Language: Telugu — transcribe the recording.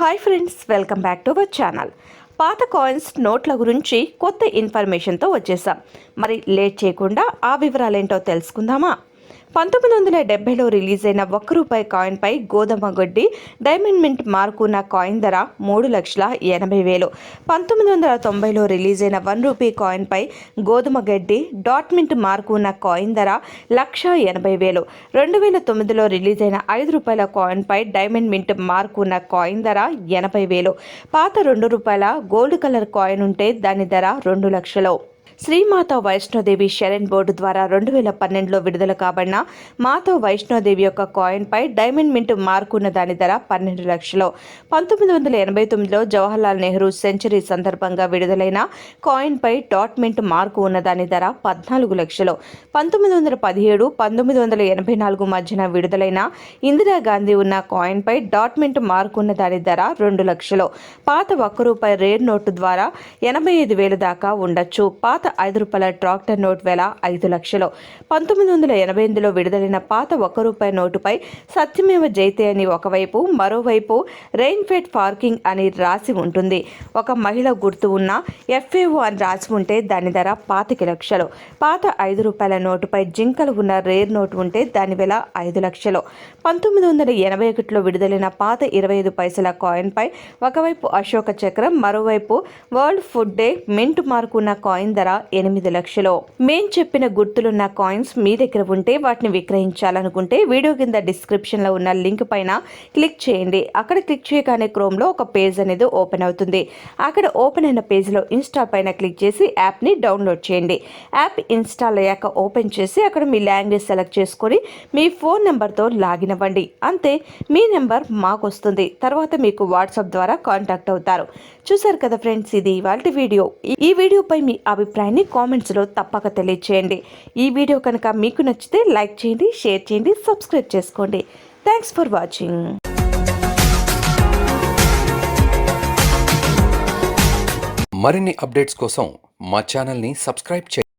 Hi friends welcome back to our channel పాత కాయిన్స్ నోట్ల గురించి కొత్త ఇన్ఫర్మేషన్తో వచ్చేసాం. మరి లేట్ చేయకుండా ఆ వివరాలేంటో తెలుసుకుందామా? పంతొమ్మిది వందల డెబ్బైలో రిలీజ్ అయిన ఒక్క రూపాయి కాయిన్పై గోధుమ గొడ్డి డైమండ్ మింట్ మార్కున్న కాయిన్ ధర మూడు లక్షల ఎనభై వేలు. పంతొమ్మిది వందల తొంభైలో రిలీజ్ అయిన వన్ రూపీ కాయిన్పై గోధుమ గడ్డి డాట్ మింట్ మార్కున్న కాయిన్ ధర లక్ష ఎనభై వేలు. రెండు వేల తొమ్మిదిలో రిలీజ్ అయిన ఐదు రూపాయల కాయిన్పై డైమండ్ మింట్ మార్కున్న కాయిన్ ధర ఎనభై వేలు. పాత రెండు రూపాయల గోల్డ్ కలర్ కాయిన్ ఉంటే దాని ధర రెండు లక్షలు. శ్రీమాత వైష్ణోదేవి శరణ్ బోర్డు ద్వారా రెండు వేల పన్నెండులో విడుదల కాబడిన మాతా వైష్ణోదేవి యొక్క కాయిన్పై డైమండ్ మింట్ మార్కున్న దాని ధర పన్నెండు లక్షలు. పంతొమ్మిది వందల ఎనభై తొమ్మిదిలో జవహర్లాల్ నెహ్రూ సెంచరీ సందర్భంగా విడుదలైన కాయిన్పై డాట్ మింట్ మార్కు ఉన్న దాని ధర పద్నాలుగు లక్షలు. పంతొమ్మిది వందల పదిహేడు పంతొమ్మిది వందల ఎనభై నాలుగు మధ్యన విడుదలైన ఇందిరాగాంధీ ఉన్న కాయిన్పై డాట్ మింట్ మార్కున్న దాని ధర రెండు లక్షలు. పాత ఒక్క రూపాయి రేర్ నోటు ద్వారా ఎనభై ఐదు వేలు దాకా ఉండొచ్చు. పాత పాత ఐదు రూపాయల ట్రాక్టర్ నోట్ వేల ఐదు లక్షలు. పంతొమ్మిది వందల ఎనభై ఎనిమిదిలో విడుదలైన పాత ఒక్క రూపాయి నోటుపై సత్యమేవ జైతే అని ఒకవైపు మరోవైపు రెయిన్ఫెడ్ పార్కింగ్ అని రాసి ఉంటుంది. ఒక మహిళ గుర్తు ఉన్న ఎఫ్ఏఓ అని రాసి ఉంటే దాని ధర పాతిక లక్షలు. పాత ఐదు రూపాయల నోటుపై జింకలు ఉన్న రేర్ నోటు ఉంటే దాని వేల ఐదు లక్షలు. పంతొమ్మిది వందల ఎనభై ఒకటిలో విడుదలైన పాత ఇరవై ఐదు పైసల కాయిన్పై ఒకవైపు అశోక చక్రం మరోవైపు world food day mint mark ఉన్న కాయిన్ ధర ఎనిమిది లక్షలు. మేం చెప్పిన గుర్తులున్న కాయిన్స్ మీ దగ్గర ఉంటే వాటిని విక్రయించాలనుకుంటే వీడియో కింద డిస్క్రిప్షన్లో ఉన్న లింక్ పైన క్లిక్ చేయండి. అక్కడ క్లిక్ చేయగానే క్రోమ్లో ఒక పేజ్ అనేది ఓపెన్ అవుతుంది. అక్కడ ఓపెన్ అయిన పేజ్లో ఇన్స్టాల్ పైన క్లిక్ చేసి యాప్ని డౌన్లోడ్ చేయండి. యాప్ ఇన్స్టాల్ అయ్యాక ఓపెన్ చేసి అక్కడ మీ లాంగ్వేజ్ సెలెక్ట్ చేసుకొని మీ ఫోన్ నెంబర్తో లాగిన్ అవ్వండి. అంతే మీ నెంబర్ మాకు వస్తుంది. తర్వాత మీకు వాట్సాప్ ద్వారా కాంటాక్ట్ అవుతారు. చూసారు కదా ఫ్రెండ్స్ ఇది ఇవాళ వీడియో. ఈ- వీడియోపై మీ అభిప్రాయాన్ని కామెంట్స్లో తప్పక తెలియచేయండి. ఈ వీడియో కనుక మీకు నచ్చితే లైక్ చేయండి షేర్ చేయండి సబ్స్క్రైబ్ చేసుకోండి. థ్యాంక్స్ ఫర్ వాచింగ్ మరిన్ని అప్డేట్స్ కోసం మా ఛానల్ని సబ్స్క్రైబ్ చేయండి.